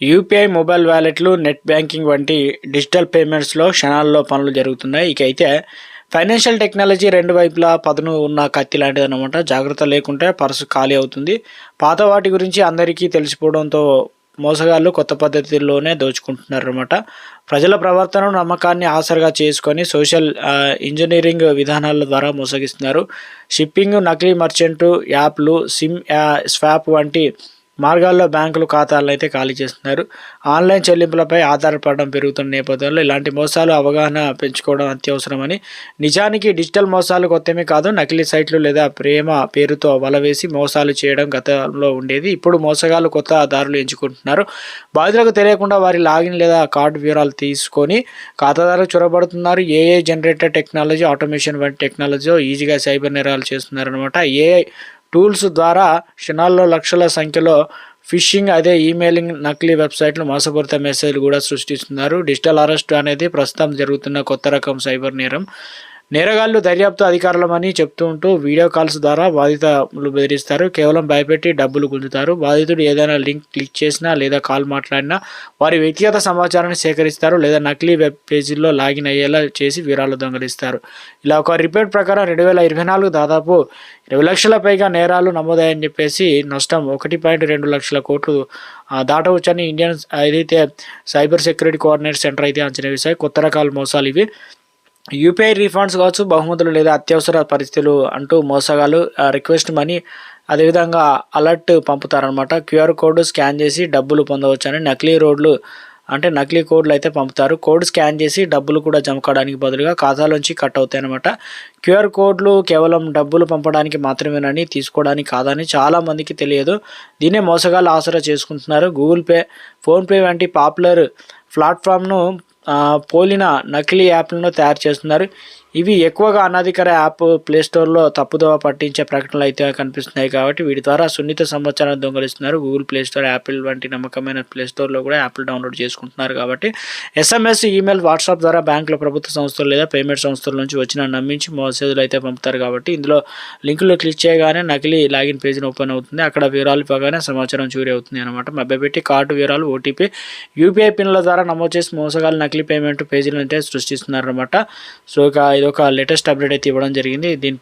UPI mobile వ్యాలెట్లు net banking వంటి digital పేమెంట్స్లో క్షణాల్లో పనులు జరుగుతున్నాయి. ఇక అయితే ఫైనాన్షియల్ టెక్నాలజీ రెండు వైపులా పదును ఉన్న కత్తి లాంటిది అనమాట జాగ్రత్త లేకుంటే పర్సు ఖాళీ అవుతుంది. పాత వాటి గురించి అందరికీ తెలిసిపోవడంతో మోసగాళ్ళు కొత్త పద్ధతిలోనే దోచుకుంటున్నారు అనమాట ప్రజల ప్రవర్తనను నమ్మకాన్ని ఆసరగా చేసుకొని సోషల్ ఇంజనీరింగ్ విధానాల ద్వారా మోసగిస్తున్నారు. షిప్పింగ్ నకిలీ మర్చెంటు యాప్లు సిమ్ యా, స్వాప్ వంటి మార్గాల్లో బ్యాంకులు ఖాతాలను అయితే ఖాళీ చేస్తున్నారు. ఆన్లైన్ చెల్లింపులపై ఆధారపడడం పెరుగుతున్న నేపథ్యంలో ఇలాంటి మోసాలు అవగాహన పెంచుకోవడం అత్యవసరమని నిజానికి డిజిటల్ మోసాలు కొత్తమే కాదు నకిలీ సైట్లు లేదా ప్రేమ పేరుతో వలవేసి మోసాలు చేయడం గతంలో ఉండేది. ఇప్పుడు మోసగాళ్ళు కొత్త దారులు ఎంచుకుంటున్నారు. బాధితులకు తెలియకుండా వారి లాగిన్ లేదా కార్డు వివరాలు తీసుకొని ఖాతాదారులు చొరబడుతున్నారు. ఏఐ జనరేటర్ టెక్నాలజీ ఆటోమేషన్ వంటి టెక్నాలజీ ఈజీగా సైబర్ నేరాలు చేస్తున్నారనమాట ఏఐ టూల్స్ ద్వారా క్షణాల్లో లక్షల సంఖ్యలో ఫిషింగ్ అదే ఈమెయిలింగ్ నకిలీ వెబ్సైట్లు మోసపూరిత మెసేజ్లు కూడా సృష్టిస్తున్నారు. డిజిటల్ అరెస్ట్ అనేది ప్రస్తుతం జరుగుతున్న కొత్త రకం సైబర్ నేరం. నేరగాళ్ళు దర్యాప్తు అధికారులమని చెప్తూ ఉంటూ వీడియో కాల్స్ ద్వారా బాధితులు బెదిరిస్తారు. కేవలం భయపెట్టి డబ్బులు గుంజుతారు. బాధితుడు ఏదైనా లింక్ క్లిక్ చేసినా లేదా కాల్ మాట్లాడినా వారి వ్యక్తిగత సమాచారాన్ని సేకరిస్తారు లేదా నకిలీ వెబ్ పేజీల్లో లాగిన్ అయ్యేలా చేసి వివరాలు దొంగలిస్తారు. ఇలా ఒక రిపోర్ట్ ప్రకారం రెండు వేల ఇరవై నాలుగు దాదాపు ఇరవై లక్షల పైగా నేరాలు నమోదాయని చెప్పేసి నష్టం ఒకటి పాయింట్ రెండు లక్షల కోట్లు దాటవచ్చని ఇండియన్ ఏదైతే సైబర్ సెక్యూరిటీ కోఆర్డినేట్ సెంటర్ అయితే అంచనా వేశాయి. కొత్త రకాల మోసాలు ఇవి. యూపీఐ రీఫండ్స్ కావచ్చు బహుమతులు లేదా అత్యవసర పరిస్థితులు అంటూ మోసగాళ్ళు రిక్వెస్ట్ మనీ అదేవిధంగా అలర్ట్ పంపుతారనమాట క్యూఆర్ కోడ్ స్కాన్ చేసి డబ్బులు పొందవచ్చని నకిలీ రోడ్లు అంటే నకిలీ కోడ్లు అయితే పంపుతారు. కోడ్ స్కాన్ చేసి డబ్బులు కూడా జమ కావడానికి బదులుగా ఖాతాలోంచి కట్ అవుతాయి అనమాట క్యూఆర్ కోడ్లు కేవలం డబ్బులు పంపడానికి మాత్రమేనని తీసుకోవడానికి కాదని చాలామందికి తెలియదు. దీన్నే మోసగాళ్ళు ఆసరా చేసుకుంటున్నారు. గూగుల్ పే ఫోన్పే వంటి పాపులర్ ప్లాట్ఫామ్ను పోలిన నకిలీ యాప్లను తయారు చేస్తున్నారు. ఇవి ఎక్కువగా అనాధికార యాప్ ప్లేస్టోర్లో తప్పుదోవ పట్టించే ప్రకటనలు అయితే కనిపిస్తున్నాయి కాబట్టి వీటి ద్వారా సున్నిత సమాచారాన్ని దొంగలిస్తున్నారు. గూగుల్ ప్లే స్టోర్ యాపిల్ వంటి నమ్మకమైన ప్లేస్టోర్లో కూడా యాప్లు డౌన్లోడ్ చేసుకుంటున్నారు కాబట్టి ఎస్ఎంఎస్ ఈమెయిల్ వాట్సాప్ ద్వారా బ్యాంకుల ప్రభుత్వ సంస్థలు లేదా పేమెంట్ సంస్థల నుంచి వచ్చిన నమ్మించి మెసేజ్లు అయితే పంపుతారు కాబట్టి ఇందులో లింకులు క్లిక్ చేయగానే నకిలీ లాగిన్ పేజీని ఓపెన్ అవుతుంది. అక్కడ వివరాలు ఇవ్వగానే సమాచారం చూరి అవుతుంది అనమాట మభ్యపెట్టి కార్డు వివరాలు ఓటీపీ యూపీఐ పిన్ల ద్వారా నమోదు చేసి మోసగాలు నకిలీ పేమెంట్ పేజీలను అయితే సృష్టిస్తున్నారు అనమాట సో ఇక ఇది ఒక లేటెస్ట్ అప్డేట్ అయితే ఇవ్వడం జరిగింది. దీని